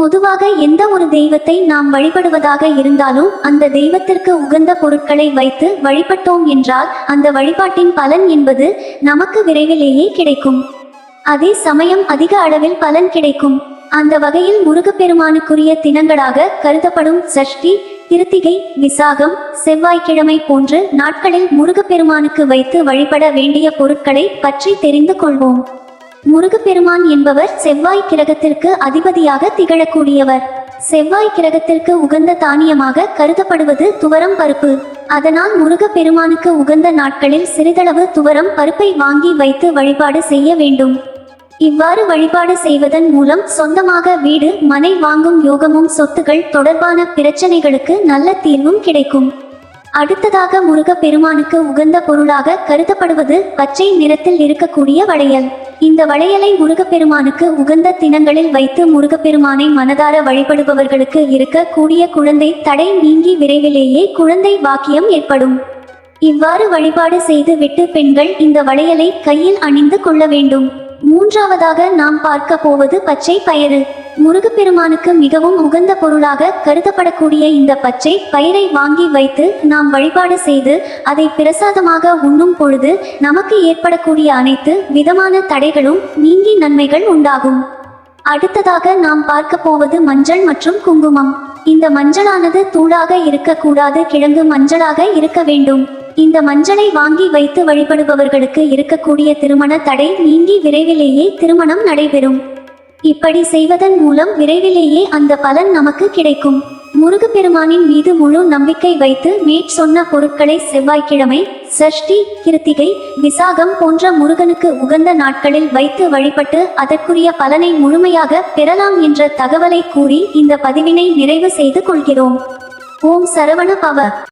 பொதுவாக எந்த ஒரு தெய்வத்தை நாம் வழிபடுவதாக இருந்தாலும் அந்த தெய்வத்திற்கு உகந்த பொருட்களை வைத்து வழிபட்டோம் என்றால் அந்த வழிபாட்டின் பலன் என்பது நமக்கு விரைவிலேயே கிடைக்கும். அதே சமயம் அதிக அளவில் பலன் கிடைக்கும். அந்த வகையில் முருகப்பெருமானுக்குரிய தினங்களாக கருதப்படும் சஷ்டி திருத்திகை விசாகம் செவ்வாய்க்கிழமை போன்று நாட்களில் முருகப்பெருமானுக்கு வைத்து வழிபட வேண்டிய பொருட்களை பற்றி தெரிந்து கொள்வோம். முருகப்பெருமான் என்பவர் செவ்வாய் கிரகத்திற்கு அதிபதியாக திகழக்கூடியவர். செவ்வாய் கிரகத்திற்கு உகந்த தானியமாக கருதப்படுவது துவரம் பருப்பு. அதனால் முருகப்பெருமானுக்கு உகந்த நாட்களில் சிறிதளவு துவரம் பருப்பை வாங்கி வைத்து வழிபாடு செய்ய வேண்டும். இவ்வாறு வழிபாடு செய்வதன் மூலம் சொந்தமாக வீடு மனை வாங்கும் யோகமும் சொத்துகள் தொடர்பான பிரச்சனைகளுக்கு நல்ல தீர்வும் கிடைக்கும். அடுத்ததாக முருகப் பெருமானுக்கு உகந்த பொருளாக கருதப்படுவது பச்சை நிறத்தில் இருக்கக்கூடிய வளையல். இந்த வளையலை முருகப்பெருமானுக்கு உகந்த தினங்களில் வைத்து முருகப்பெருமானை மனதார வழிபடுபவர்களுக்கு இருக்கக்கூடிய குழந்தை தடை நீங்கி விரைவிலேயே குழந்தை பாக்கியம் ஏற்படும். இவ்வாறு வழிபாடு செய்து விட்டு பெண்கள் இந்த வளையலை கையில் அணிந்து கொள்ள வேண்டும். மூன்றாவதாக நாம் பார்க்க போவது பச்சை பயறு. முருகப்பெருமானுக்கு மிகவும் உகந்த பொருளாக கருதப்படக்கூடிய இந்த பச்சை பயிரை வாங்கி வைத்து நாம் வழிபாடு செய்து அதை பிரசாதமாக உண்ணும் பொழுது நமக்கு ஏற்படக்கூடிய அனைத்து விதமான தடைகளும் நீங்கி நன்மைகள் உண்டாகும். அடுத்ததாக நாம் பார்க்க போவது மஞ்சள் மற்றும் குங்குமம். இந்த மஞ்சளானது தூளாக இருக்கக்கூடாது கிழங்கு மஞ்சளாக இருக்க வேண்டும். இந்த மஞ்சளை வாங்கி வைத்து வழிபடுபவர்களுக்கு இருக்கக்கூடிய திருமண தடை நீங்கி விரைவிலேயே திருமணம் நடைபெறும். இப்படி செய்வதன் மூலம் விரைவிலேயே அந்த பலன் நமக்கு கிடைக்கும். முருகப்பெருமானின் மீது முழு நம்பிக்கை வைத்து மேற் சொன்ன பொருட்களை செவ்வாய்க்கிழமை சஷ்டி கிருத்திகை விசாகம் போன்ற முருகனுக்கு உகந்த நாட்களில் வைத்து வழிபட்டு அதற்குரிய பலனை முழுமையாக பெறலாம் என்ற தகவலை கூறி இந்த பதிவினை நிறைவு செய்து கொள்கிறோம். ஓம் சரவண பவ.